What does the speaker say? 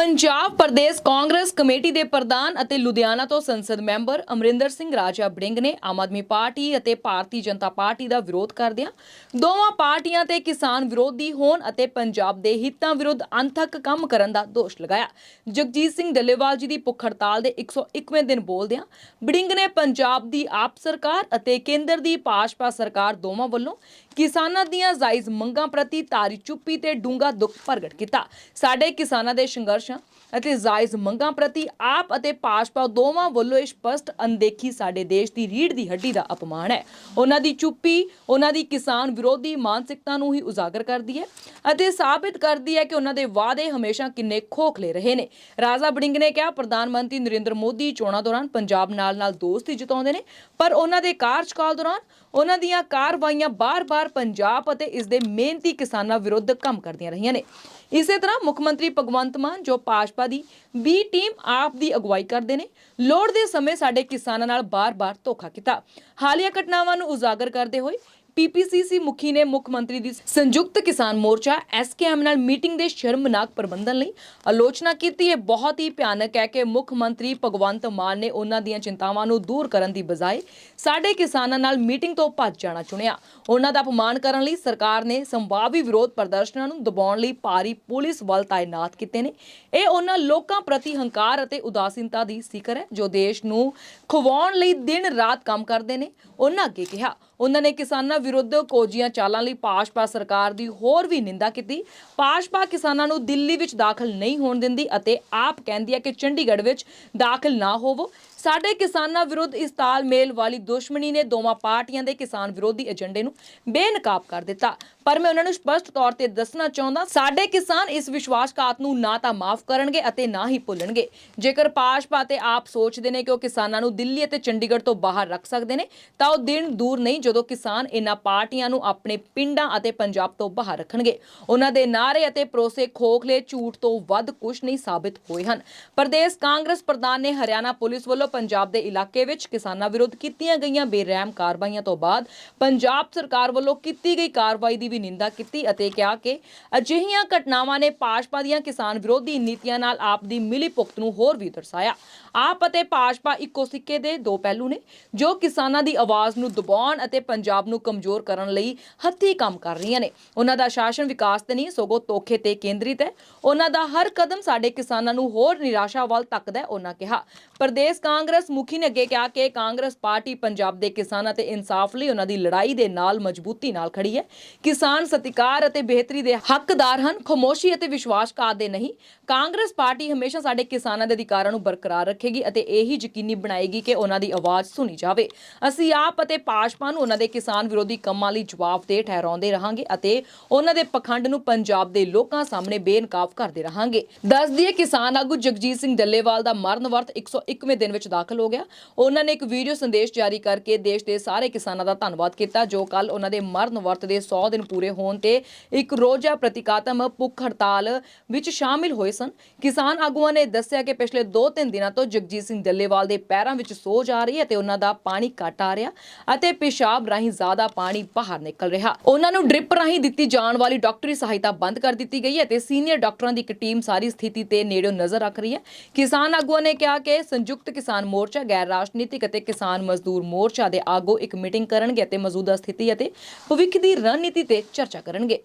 Punjab Pradesh Congress committee ਦੇ ਪ੍ਰਧਾਨ ਅਤੇ ਲੁਧਿਆਣਾ ਤੋਂ ਸੰਸਦ ਮੈਂਬਰ ਅਮਰਿੰਦਰ ਸਿੰਘ ਰਾਜਾ ਬੜਿੰਗ ਨੇ ਆਮ ਆਦਮੀ ਪਾਰਟੀ ਅਤੇ ਭਾਰਤੀ ਜਨਤਾ ਪਾਰਟੀ ਦਾ ਵਿਰੋਧ ਕਰਦਿਆਂ ਦੋਵਾਂ ਪਾਰਟੀਆਂ ਤੇ ਕਿਸਾਨ ਵਿਰੋਧੀ ਹੋਣ ਅਤੇ ਪੰਜਾਬ ਦੇ ਹਿੱਤਾਂ ਵਿਰੁੱਧ ਅਣਥੱਕ ਕੰਮ ਕਰਨ ਦਾ ਦੋਸ਼ ਲਗਾਇਆ। ਜਗਜੀਤ ਸਿੰਘ ਡੱਲੇਵਾਲ ਜੀ ਦੀ ਭੁੱਖ ਹੜਤਾਲ ਦੇ 101ਵੇਂ ਦਿਨ ਬੋਲਦਿਆਂ ਬੜਿੰਗ ਨੇ ਪੰਜਾਬ ਦੀ ਆਪ ਸਰਕਾਰ ਅਤੇ ਕੇਂਦਰ ਦੀ ਭਾਜਪਾ ਸਰਕਾਰ ਦੋਵਾਂ ਵੱਲੋਂ ਕਿਸਾਨਾਂ ਦੀਆਂ ਜਾਇਜ਼ ਮੰਗਾਂ ਪ੍ਰਤੀ ਤਾਰੀ ਚੁੱਪੀ ਤੇ ਡੂੰਘਾ ਦੁੱਖ ਪ੍ਰਗਟ ਕੀਤਾ। ਸਾਡੇ ਕਿਸਾਨਾਂ ਦੇ ਸੰਘਰਸ਼ ਅਤੇ ਜਾਇਜ਼ ਮੰਗਾਂ ਪ੍ਰਤੀ ਆਪ ਅਤੇ ਭਾਜਪਾ ਦੋਵਾਂ ਵੱਲੋਂ ਇਹ ਸਪਸ਼ਟ ਅਣਦੇਖੀ ਸਾਡੇ ਦੇਸ਼ ਦੀ ਰੀੜ ਦੀ ਹੱਡੀ ਦਾ ਅਪਮਾਨ ਹੈ। ਉਹਨਾਂ ਦੀ ਚੁੱਪੀ, ਉਹਨਾਂ ਦੀ ਕਿਸਾਨ ਵਿਰੋਧੀ ਮਾਨਸਿਕਤਾ ਨੂੰ ਹੀ ਉਜਾਗਰ ਕਰਦੀ ਹੈ ਅਤੇ ਸਾਬਿਤ ਕਰਦੀ ਹੈ ਕਿ ਉਹਨਾਂ ਦੇ ਵਾਅਦੇ ਹਮੇਸ਼ਾ ਕਿੰਨੇ ਖੋਖਲੇ ਰਹੇ ਨੇ। ਰਾਜਾ ਬੜਿੰਗ ਨੇ ਕਿਹਾ, ਪ੍ਰਧਾਨ ਮੰਤਰੀ ਨਰਿੰਦਰ ਮੋਦੀ ਚੋਣਾਂ ਦੌਰਾਨ ਪੰਜਾਬ ਨਾਲ ਨਾਲ ਦੋਸਤੀ ਜਤਾਉਂਦੇ ਨੇ, ਪਰ ਉਹਨਾਂ ਦੇ ਕਾਰਜਕਾਲ ਦੌਰਾਨ ਉਹਨਾਂ ਦੀਆਂ ਕਾਰਵਾਈਆਂ ਬਾਰ-ਬਾਰ ਪੰਜਾਬ ਅਤੇ ਇਸ ਦੇ ਮਿਹਨਤੀ ਕਿਸਾਨਾਂ ਵਿਰੁੱਧ ਕੰਮ ਕਰਦੀਆਂ ਰਹੀਆਂ ਨੇ। ਇਸੇ ਤਰ੍ਹਾਂ ਮੁੱਖ ਮੰਤਰੀ ਭਗਵੰਤ ਮਾਨ, ਜੋ ਭਾਜਪਾ ਦੀ ਬੀ ਟੀਮ ਆਪ ਦੀ ਅਗਵਾਈ ਕਰਦੇ ਨੇ, ਲੋੜ ਦੇ ਸਮੇਂ ਸਾਡੇ ਕਿਸਾਨਾਂ ਨਾਲ ਬਾਰ-ਬਾਰ ਧੋਖਾ ਕੀਤਾ। ਹਾਲੀਆ ਘਟਨਾਵਾਂ ਨੂੰ ਉਜਾਗਰ ਕਰਦੇ ਹੋਏ ਪੀਪੀਸੀਸੀ ਮੁਖੀ ਨੇ ਮੁੱਖ ਮੰਤਰੀ ਦੀ ਸੰਯੁਕਤ ਕਿਸਾਨ ਮੋਰਚਾ ਐਸਕੇਐਮ ਨਾਲ ਮੀਟਿੰਗ ਦੇ ਸ਼ਰਮਨਾਕ ਪ੍ਰਬੰਧਨ ਲਈ ਆਲੋਚਨਾ ਕੀਤੀ। ਹੈ ਬਹੁਤ ਹੀ ਭਿਆਨਕ ਹੈ ਕਿ ਮੁੱਖ ਮੰਤਰੀ ਭਗਵੰਤ ਮਾਨ ਨੇ ਉਹਨਾਂ ਦੀਆਂ ਚਿੰਤਾਵਾਂ ਨੂੰ ਦੂਰ ਕਰਨ ਦੀ ਬਜਾਏ ਸਾਡੇ ਕਿਸਾਨਾਂ ਨਾਲ ਮੀਟਿੰਗ ਤੋਂ ਭੱਜ ਜਾਣਾ ਚੁਣਿਆ। ਉਹਨਾਂ ਦਾ ਅਪਮਾਨ ਕਰਨ ਲਈ ਸਰਕਾਰ ਨੇ ਸੰਭਾਵੀ ਵਿਰੋਧ ਪ੍ਰਦਰਸ਼ਨਾਂ ਨੂੰ ਦਬਾਉਣ ਲਈ ਭਾਰੀ ਪੁਲਿਸ ਬਲ ਤਾਇਨਾਤ ਕੀਤੇ ਨੇ। ਇਹ ਉਹਨਾਂ ਲੋਕਾਂ ਪ੍ਰਤੀ ਹੰਕਾਰ ਅਤੇ ਉਦਾਸੀਨਤਾ ਦੀ ਸਿਖਰ ਹੈ ਜੋ ਦੇਸ਼ ਨੂੰ ਖਵਾਉਣ ਲਈ ਦਿਨ ਰਾਤ ਕੰਮ ਕਰਦੇ ਨੇ। ਉਹਨਾਂ ਅੱਗੇ ਕਿਹਾ, ਉਹਨਾਂ ਨੇ ਕਿਸਾਨਾਂ ਵਿਰੁੱਧ ਕੋਜੀਆਂ ਚਾਲਾਂ ਲਈ ਭਾਜਪਾ ਸਰਕਾਰ ਦੀ ਹੋਰ ਵੀ ਨਿੰਦਾ ਕੀਤੀ। ਭਾਜਪਾ ਕਿਸਾਨਾਂ ਨੂੰ ਦਿੱਲੀ ਵਿੱਚ ਦਾਖਲ ਨਹੀਂ ਹੋਣ ਦਿੰਦੀ ਅਤੇ ਆਪ ਕਹਿੰਦੀ ਹੈ ਕਿ ਚੰਡੀਗੜ੍ਹ ਵਿੱਚ ਦਾਖਲ ਨਾ ਹੋਵੋ। ਸਾਡੇ ਕਿਸਾਨਾਂ ਵਿਰੁੱਧ ਇਸ ਤਾਲਮੇਲ ਵਾਲੀ ਦੁਸ਼ਮਣੀ ਨੇ ਦੋਵਾਂ ਪਾਰਟੀਆਂ ਦੇ ਕਿਸਾਨ ਵਿਰੋਧੀ ਏਜੰਡੇ ਨੂੰ ਬੇਨਕਾਬ ਕਰ ਦਿੱਤਾ। ਪਰ ਮੈਂ ਉਹਨਾਂ ਨੂੰ ਸਪਸ਼ਟ ਤੌਰ ਤੇ ਦੱਸਣਾ ਚਾਹੁੰਦਾ, ਸਾਡੇ ਕਿਸਾਨ ਇਸ ਵਿਸ਼ਵਾਸਘਾਤ ਨੂੰ ਨਾ ਤਾਂ ਮਾਫ ਕਰਨਗੇ ਅਤੇ ਨਾ ਹੀ ਭੁੱਲਣਗੇ। ਜੇਕਰ ਭਾਜਪਾ ਤੇ ਆਪ ਸੋਚਦੇ ਨੇ ਕਿ ਉਹ ਕਿਸਾਨਾਂ ਨੂੰ ਦਿੱਲੀ ਅਤੇ ਚੰਡੀਗੜ੍ਹ ਤੋਂ ਬਾਹਰ ਰੱਖ ਸਕਦੇ ਨੇ, ਤਾਂ ਉਹ ਦਿਨ ਦੂਰ ਨਹੀਂ ਜਦੋਂ ਕਿਸਾਨ ਇਹਨਾਂ ਪਾਰਟੀਆਂ ਨੂੰ ਆਪਣੇ ਪਿੰਡਾਂ ਅਤੇ ਪੰਜਾਬ ਤੋਂ ਬਾਹਰ ਰੱਖਣਗੇ। ਉਹਨਾਂ ਦੇ ਨਾਰੇ ਅਤੇ ਪਰੋਸੇ ਖੋਖਲੇ ਝੂਠ ਤੋਂ ਵੱਧ ਕੁਝ ਨਹੀਂ ਸਾਬਿਤ ਹੋਏ ਹਨ। ਪ੍ਰਦੇਸ਼ ਕਾਂਗਰਸ ਪ੍ਰਧਾਨ ਨੇ ਹਰਿਆਣਾ ਪੁਲਿਸ ਵੱਲੋਂ ਪੰਜਾਬ ਦੇ ਇਲਾਕੇ ਵਿੱਚ ਕਿਸਾਨਾਂ ਵਿਰੁੱਧ ਕੀਤੀਆਂ ਗਈਆਂ ਬੇਰਹਿਮ ਕਾਰਵਾਈਆਂ ਤੋਂ ਬਾਅਦ ਪੰਜਾਬ ਸਰਕਾਰ ਵੱਲੋਂ ਕੀਤੀ ਗਈ ਕਾਰਵਾਈ ਦੀ ਵੀ ਨਿੰਦਾ ਕੀਤੀ ਅਤੇ ਕਿਹਾ ਕਿ ਅਜਿਹੀਆਂ ਘਟਨਾਵਾਂ ਨੇ ਭਾਜਪਾ ਦੀਆਂ ਕਿਸਾਨ ਵਿਰੋਧੀ ਨੀਤੀਆਂ ਨਾਲ ਆਪ ਦੀ ਮਿਲੀ ਭੁਗਤ ਨੂੰ ਹੋਰ ਵੀ ਦਰਸਾਇਆ। ਆਪ ਅਤੇ ਭਾਜਪਾ ਇੱਕੋ ਸਿੱਕੇ ਦੇ ਦੋ ਪਹਿਲੂ ਨੇ, ਜੋ ਕਿਸਾਨਾਂ ਦੀ ਆਵਾਜ਼ ਨੂੰ ਦਬਾਉਣ ਅਤੇ ਪੰਜਾਬ ਨੂੰ ਕਮਜ਼ੋਰ ਕਰਨ ਲਈ ਹੱਥੀਂ ਕੰਮ ਕਰ ਰਹੀਆਂ ਨੇ। ਉਹਨਾਂ ਦਾ ਸ਼ਾਸਨ ਵਿਕਾਸ ਤੇ ਨਹੀਂ, ਸਗੋਂ ਤੋਖੇ ਤੇ ਕੇਂਦਰਿਤ ਹੈ। ਉਹਨਾਂ ਦਾ ਹਰ ਕਦਮ ਸਾਡੇ ਕਿਸਾਨਾਂ ਨੂੰ ਹੋਰ ਨਿਰਾਸ਼ਾ ਵੱਲ ਤੱਕਦਾ ਹੈ, ਉਹਨਾਂ ਕਿਹਾ। ਪ੍ਰਦੇਸ਼ ਕਾਂਗਰਸ ਮੁਖੀ ਨੇ ਅੱਗੇ ਕਿਹਾ ਕਿ ਕਾਂਗਰਸ ਪਾਰਟੀ ਪੰਜਾਬ ਦੇ ਕਿਸਾਨਾਂ ਤੇ ਇਨਸਾਫ ਲਈ ਉਹਨਾਂ ਦੀ ਲੜਾਈ ਦੇ ਨਾਲ ਮਜ਼ਬੂਤੀ ਨਾਲ ਖੜੀ ਹੈ। ਕਿਸਾਨ ਸਤਿਕਾਰ ਅਤੇ ਬਿਹਤਰੀ ਦੇ ਹੱਕਦਾਰ ਹਨ, ਖਮੋਸ਼ੀ ਅਤੇ ਵਿਸ਼ਵਾਸਘਾਤ ਦੇ ਨਹੀਂ। ਕਾਂਗਰਸ ਪਾਰਟੀ ਹਮੇਸ਼ਾ ਸਾਡੇ ਕਿਸਾਨਾਂ ਦੇ ਅਧਿਕਾਰਾਂ ਨੂੰ ਬਰਕਰਾਰ ਰੱਖੇਗੀ ਅਤੇ ਇਹੀ ਯਕੀਨੀ ਬਣਾਏਗੀ ਕਿ ਉਹਨਾਂ ਦੀ ਆਵਾਜ਼ ਸੁਣੀ ਜਾਵੇ। ਅਸੀਂ ਆਪ ਅਤੇ ਭਾਜਪਾ ਨੂੰ ਉਹਨਾਂ ਦੇ ਕਿਸਾਨ ਵਿਰੋਧੀ ਕੰਮਾਂ ਲਈ ਜਵਾਬਦੇਹ ਠਹਿਰਾਉਂਦੇ ਰਹਾਂਗੇ ਅਤੇ ਉਹਨਾਂ ਦੇ ਪਖੰਡ ਨੂੰ ਪੰਜਾਬ ਦੇ ਲੋਕਾਂ ਸਾਹਮਣੇ ਬੇਨਕਾਬ ਕਰਦੇ ਰਹਾਂਗੇ। ਦੱਸ ਦਈਏ, ਕਿਸਾਨ ਆਗੂ ਜਗਜੀਤ ਸਿੰਘ ਡੱਲੇਵਾਲ ਦਾ ਮਰਨ ਵਰਤ 101ਵੇਂ ਦਿਨ ਵਿੱਚ ਦਾਖਲ ਹੋ ਗਿਆ। ਉਹਨਾਂ ਨੇ ਇੱਕ ਵੀਡੀਓ ਸੰਦੇਸ਼ ਜਾਰੀ ਕਰਕੇ ਦੇਸ਼ ਦੇ ਸਾਰੇ ਕਿਸਾਨਾਂ ਦਾ ਧੰਨਵਾਦ ਕੀਤਾ, ਜੋ ਕੱਲ ਉਹਨਾਂ ਦੇ ਮਰਨ ਵਰਤ ਦੇ 100 ਦਿਨ ਪੂਰੇ ਹੋਣ ਤੇ ਇੱਕ ਰੋਜ਼ਾ ਪ੍ਰਤੀਕਾਤਮ ਭੁੱਖ ਹੜਤਾਲ ਵਿੱਚ ਸ਼ਾਮਿਲ ਹੋਏ ਸਨ। ਕਿਸਾਨ ਆਗੂਆਂ ਨੇ ਦੱਸਿਆ ਕਿ ਪਿਛਲੇ 2-3 ਦਿਨਾਂ ਤੋਂ ਜਗਜੀਤ ਸਿੰਘ ਡੱਲੇਵਾਲ ਦੇ ਪੈਰਾਂ ਵਿੱਚ ਸੋਜ ਆ ਰਹੀ ਹੈ ਤੇ ਉਹਨਾਂ ਦਾ ਪਾਣੀ ਘੱਟ ਆ ਰਿਹਾ ਅਤੇ ਪਿਸ਼ਾਬ ਰਾਹੀਂ ਜ਼ਿਆਦਾ ਪਾਣੀ ਬਾਹਰ ਨਿਕਲ ਰਿਹਾ। ਉਹਨਾਂ ਨੂੰ ਡ੍ਰਿਪ ਰਾਹੀਂ ਦਿੱਤੀ ਜਾਣ ਵਾਲੀ ਡਾਕਟਰੀ ਸਹਾਇਤਾ ਬੰਦ ਕਰ ਦਿੱਤੀ ਗਈ ਹੈ ਤੇ ਸੀਨੀਅਰ ਡਾਕਟਰਾਂ ਦੀ ਇੱਕ ਟੀਮ ਸਾਰੀ ਸਥਿਤੀ ਤੇ ਨੇੜਿਓਂ ਨਜ਼ਰ ਰੱਖ ਰਹੀ ਹੈ। ਕਿਸਾਨ ਆਗੂਆਂ ਨੇ ਕਿਹਾ ਕਿ ਸੰਯੁਕਤ ਕਿਸਾਨ ਮੋਰਚਾ, ਗੈਰ ਰਾਜਨੀਤਿਕ ਅਤੇ ਕਿਸਾਨ ਮਜ਼ਦੂਰ ਮੋਰਚਾ ਦੇ ਆਗੂ ਇੱਕ ਮੀਟਿੰਗ ਕਰਨਗੇ ਅਤੇ ਮੌਜੂਦਾ ਸਥਿਤੀ ਅਤੇ ਭਵਿੱਖ ਦੀ ਰਣਨੀਤੀ ਤੇ ਚਰਚਾ ਕਰਨਗੇ।